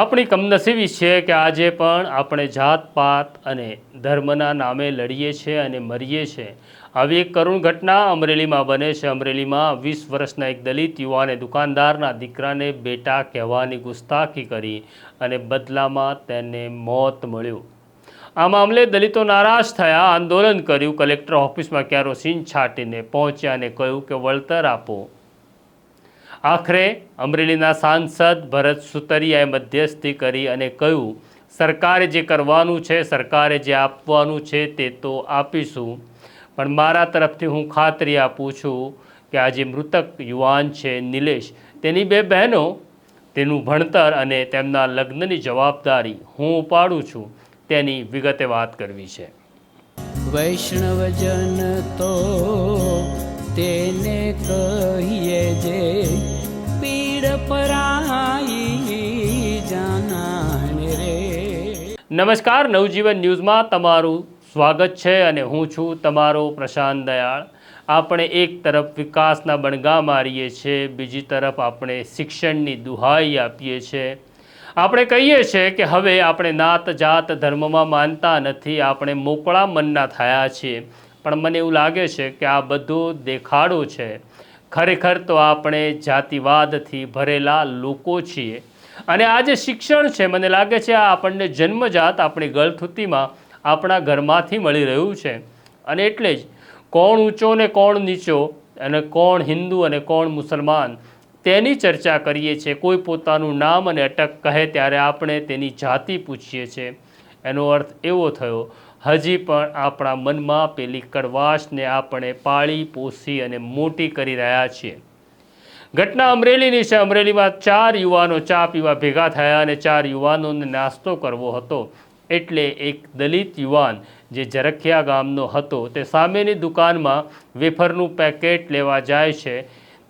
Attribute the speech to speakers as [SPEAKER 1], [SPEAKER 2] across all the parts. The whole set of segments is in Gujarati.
[SPEAKER 1] આપણી કમનસીબી છે કે આજે પણ આપણે જાત, પાત અને ધર્મના નામે લડીએ છીએ અને મરીએ છીએ. આવી એક કરુણ ઘટના અમરેલીમાં બને છે. અમરેલીમાં વીસ વર્ષના એક દલિત યુવાને દુકાનદારના દીકરાને બેટા કહેવાની ગુસ્તાખી કરી અને બદલામાં તેને મોત મળ્યું. આ મામલે દલિતો નારાજ થયા, આંદોલન કર્યું. કલેક્ટર ઓફિસમાં કેરોસીન છાંટીને પહોંચ્યા અને કહ્યું કે, વળતર આપો. આખરે અમરેલીના સાંસદ ભરત સુતરિયાએ મધ્યસ્થી કરી અને કહ્યું, સરકારે જે કરવાનું છે, સરકારે જે આપવાનું છે તે તો આપીશું. પણ મારા તરફથી હું ખાતરી આપું છું કે આ જે મૃતક યુવાન છે, નિલેશ, તેની બે બહેનો, તેનું ભણતર અને તેમના લગ્નની જવાબદારી હું ઉપાડું છું. તેની વિગતે વાત કરવી છે.
[SPEAKER 2] વૈષ્ણવજન તો તેને કહીએ જે પીડ પરાઈ જાનાને રે.
[SPEAKER 1] નમસ્કાર નવજીવન ન્યૂઝમાં તમારું સ્વાગત છે અને હું છું તમારો પ્રશાંત દયાળ. આપણે એક તરફ વિકાસના બણગા મારીએ છીએ બીજી તરફ આપણે શિક્ષણની દુહાઈ આપીએ છીએ. આપણે કહીએ છીએ કે હવે આપણે નાત જાત ધર્મમાં માનતા નથી, આપણે મોકળા મનના થયા છીએ. પણ મને એવું લાગે છે કે આ બધો દેખાડો છે. ખરેખર તો આપણે જાતિવાદથી ભરેલા લોકો છીએ. અને આ જે શિક્ષણ છે, મને લાગે છે આ આપણને જન્મજાત આપણી ગળથુતીમાં આપણા ઘરમાંથી મળી રહ્યું છે. અને એટલે જ કોણ ઊંચો ને કોણ નીચો, અને કોણ હિન્દુ અને કોણ મુસલમાન તેની ચર્ચા કરીએ છીએ. કોઈ પોતાનું નામ અને અટક કહે ત્યારે આપણે તેની જાતિ પૂછીએ છીએ. એનો અર્થ એવો થયો, હજી પણ આપણા મનમાં પેલી કડવાશને આપણે પાળી, પોષી અને મોટી કરી રહ્યા છીએ. ઘટના અમરેલીની છે. અમરેલીમાં ચાર યુવાનો ચા પીવા ભેગા થયા અને ચાર યુવાનોને નાસ્તો કરવો હતો. એટલે એક દલિત યુવાન જે જરખિયા ગામનો હતો, તે સામેની દુકાનમાં વેફરનું પેકેટ લેવા જાય છે.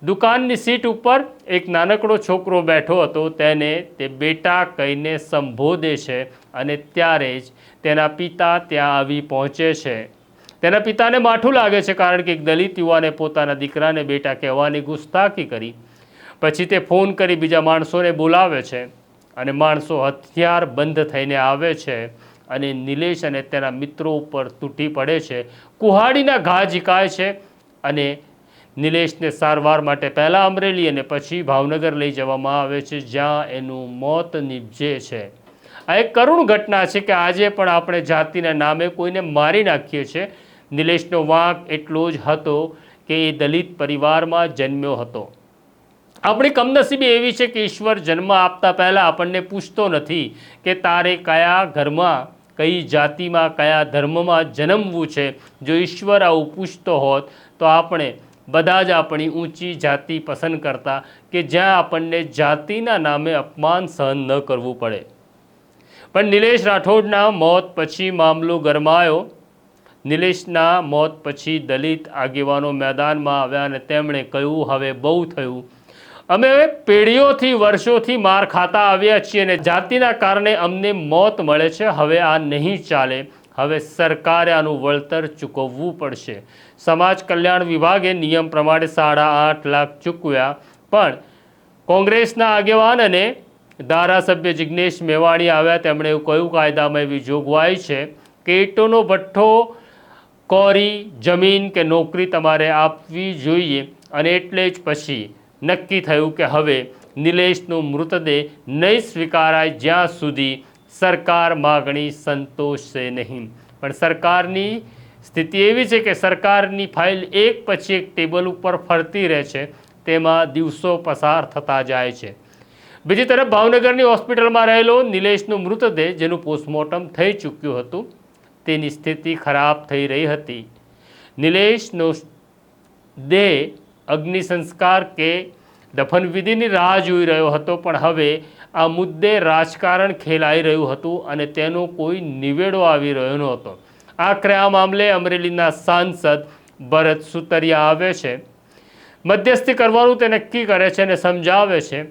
[SPEAKER 1] દુકાનની સીટ ઉપર એક નાનકડો છોકરો બેઠો હતો. તેને તે બેટા કહીને સંબોધે છે અને ત્યારે જ તેના પિતા ત્યાં આવી પહોંચે છે. તેના પિતાને માઠું લાગે છે કારણ કે એક દલિત યુવાને પોતાના દીકરાને બેટા કહેવાની ગુસ્તાખી કરી. પછી તે ફોન કરી બીજા માણસોને બોલાવે છે અને માણસો હથિયાર બંધ થઈને આવે છે અને નિલેશ અને તેના મિત્રો ઉપર તૂટી પડે છે. કુહાડીના ઘા ઝીકાય છે અને નિલેશને સારવાર માટે પહેલાં અમરેલી અને પછી ભાવનગર લઈ જવામાં આવે છે, જ્યાં એનું મોત નિપજે છે. આ એક કરુણ ઘટના છે કે આજે પણ આપણે જાતિના નામે કોઈને મારી નાખીએ છીએ. નિલેશનો વાંક એટલો જ હતો કે એ દલિત પરિવારમાં જન્મ્યો હતો. આપણી કમનસીબી એવી છે કે ઈશ્વર જન્મ આપતા પહેલાં આપણને પૂછતો નથી કે તારે કયા ઘરમાં, કઈ જાતિમાં, કયા ધર્મમાં જન્મવું છે. જો ઈશ્વર આવું પૂછતો હોત તો આપણે બધા જ આપણી ઊંચી જાતિ પસંદ કરતા કે જ્યાં આપણને જાતિના નામે અપમાન સહન ન કરવું પડે. પણ નિલેશ રાઠોડના મોત પછી મામલો ગરમાયો. નિલેશના મોત પછી દલિત આગેવાનો મેદાનમાં આવ્યા અને તેમણે કહ્યું, હવે બહુ થયું. અમે પેઢીઓથી વર્ષોથી માર ખાતા આવ્યા છીએ અને જાતિના કારણે અમને મોત મળે છે. હવે આ નહીં ચાલે. હવે સરકારે આનું વળતર ચૂકવવું પડશે. સમાજ કલ્યાણ વિભાગે નિયમ પ્રમાણે સાડા આઠ લાખ ચૂકવ્યા, પણ કોંગ્રેસના આગેવાન અને ધારાસભ્ય જિગ્નેશ મેવાણી આવ્યા. તેમણે એવું કહ્યું, કાયદામાં એવી જોગવાઈ છે કે ઈંટોનો ભઠ્ઠો, કોરી, જમીન કે નોકરી તમારે આપવી જોઈએ. અને એટલે જ પછી નક્કી થયું કે હવે નિલેશનો મૃતદેહ નહીં સ્વીકારાય જ્યાં સુધી સરકાર માગણી સંતોષશે નહીં. પણ સરકારની સ્થિતિ એવી છે કે સરકારની ફાઇલ એક પછી એક ટેબલ ઉપર ફરતી રહે છે, તેમાં દિવસો પસાર થતા જાય છે. બીજી તરફ ભાવનગરની હોસ્પિટલમાં રહેલો નિલેશનો મૃતદેહ, જેનું પોસ્ટમોર્ટમ થઈ ચૂક્યું હતું, તેની સ્થિતિ ખરાબ થઈ રહી હતી. નિલેશનો દેહ અગ્નિ સંસ્કાર કે દફનવિધિની રાહ જોઈ રહ્યો હતો, પણ હવે આ મુદ્દે રાજકારણ ખેલાઈ રહ્યું હતું અને તેનો કોઈ નિવેડો આવી રહ્યો નહોતો. આખરે આ મામલે અમરેલીના સાંસદ ભરત સુતરિયા આવે છે. મધ્યસ્થી કરવાનું તે નક્કી કરે છે અને સમજાવે છે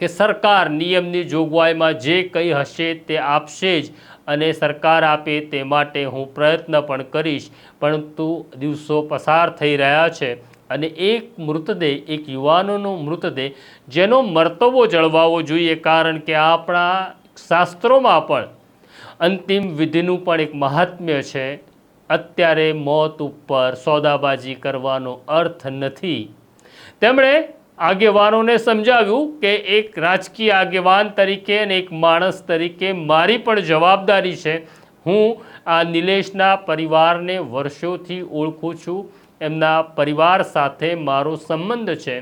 [SPEAKER 1] કે સરકાર નિયમની જોગવાઈમાં જે કંઈ હશે તે આપશે જ અને સરકાર આપે તે માટે હું પ્રયત્ન પણ કરીશ, પરંતુ દિવસો પસાર થઈ રહ્યા છે. અને એક મૃતદેહ, એક યુવાનોનો મૃતદેહ, જેનો મર્તબો જળવાવો જોઈએ કારણ કે આપણા શાસ્ત્રોમાં પણ અંતિમ વિધિનું પણ એક મહાત્મ્ય છે. અત્યારે મોત ઉપર સોદાબાજી કરવાનો અર્થ નથી. તેમણે આગેવાનોને સમજાવ્યું કે એક રાજકીય આગેવાન તરીકે અને એક માણસ તરીકે મારી પણ જવાબદારી છે. હું આ નિલેશના પરિવારને વર્ષોથી ઓળખું છું. એમના પરિવાર સાથે મારો સંબંધ છે.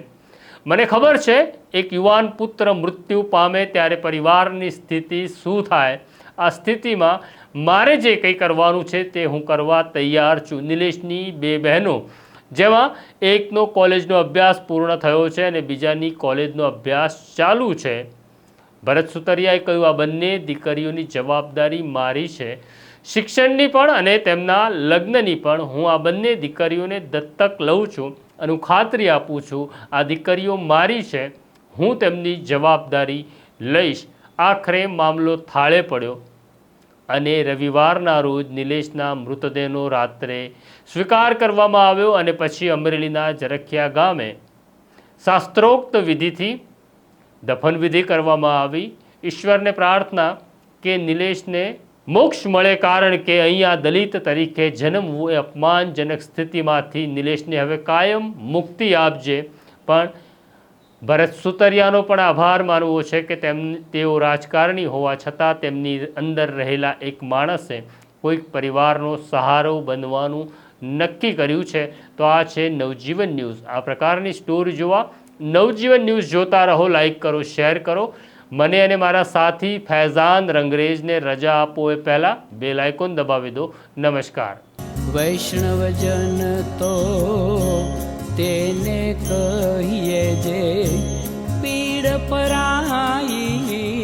[SPEAKER 1] મને ખબર છે, એક યુવાન પુત્ર મૃત્યુ પામે ત્યારે પરિવારની સ્થિતિ શું થાય? આ સ્થિતિમાં મારે જે કંઈ કરવાનું છે તે હું કરવા તૈયાર છું. નિલેશની બે બહેનો, જેમાં એકનો કોલેજનો અભ્યાસ પૂર્ણ થયો છે અને બીજાની કોલેજનો અભ્યાસ ચાલુ છે. ભરત સુતરિયાએ કહ્યું, આ બંને દીકરીઓની જવાબદારી મારી છે. શિક્ષણની પણ અને તેમના લગ્નની પણ હું આ બંને દીકરીઓને દત્તક લઉં છું અને હું ખાતરી આપું છું, આ દીકરીઓ મારી છે, હું તેમની જવાબદારી લઈશ. આખરે મામલો થાળે પડ્યો અને રવિવારના રોજ નિલેશના મૃતદેહનો રાત્રે સ્વીકાર કરવામાં આવ્યો અને પછી અમરેલીના જરખિયા ગામે શાસ્ત્રોક્ત વિધિથી દફનવિધિ કરવામાં આવી. ઈશ્વરને પ્રાર્થના કે નિલેશને મોક્ષ મળે કારણ કે અહીંયા દલિત તરીકે જન્મવું એ અપમાનજનક સ્થિતિમાંથી નિલેશને હવે કાયમ મુક્તિ આપજે. પણ ભરત સુતરિયાનો પણ આભાર માનવો છે કે તેમ, તેઓ રાજકારણી હોવા છતાં તેમની અંદર રહેલા એક માણસે કોઈક પરિવારનો સહારો બનવાનું નક્કી કર્યું છે. તો આ છે નવજીવન ન્યૂઝ. આ પ્રકારની સ્ટોરી જોવા નવજીવન ન્યૂઝ જોતા રહો, લાઈક કરો, શેર કરો. મને અને મારા સાથી ફૈઝાન રંગરેજને રજા આપો એ પહેલાં બેલ આઇકોન દબાવી દો. નમસ્કાર.
[SPEAKER 2] વૈષ્ણવજન તો તેને કહીએ જે પીડ પરાઈ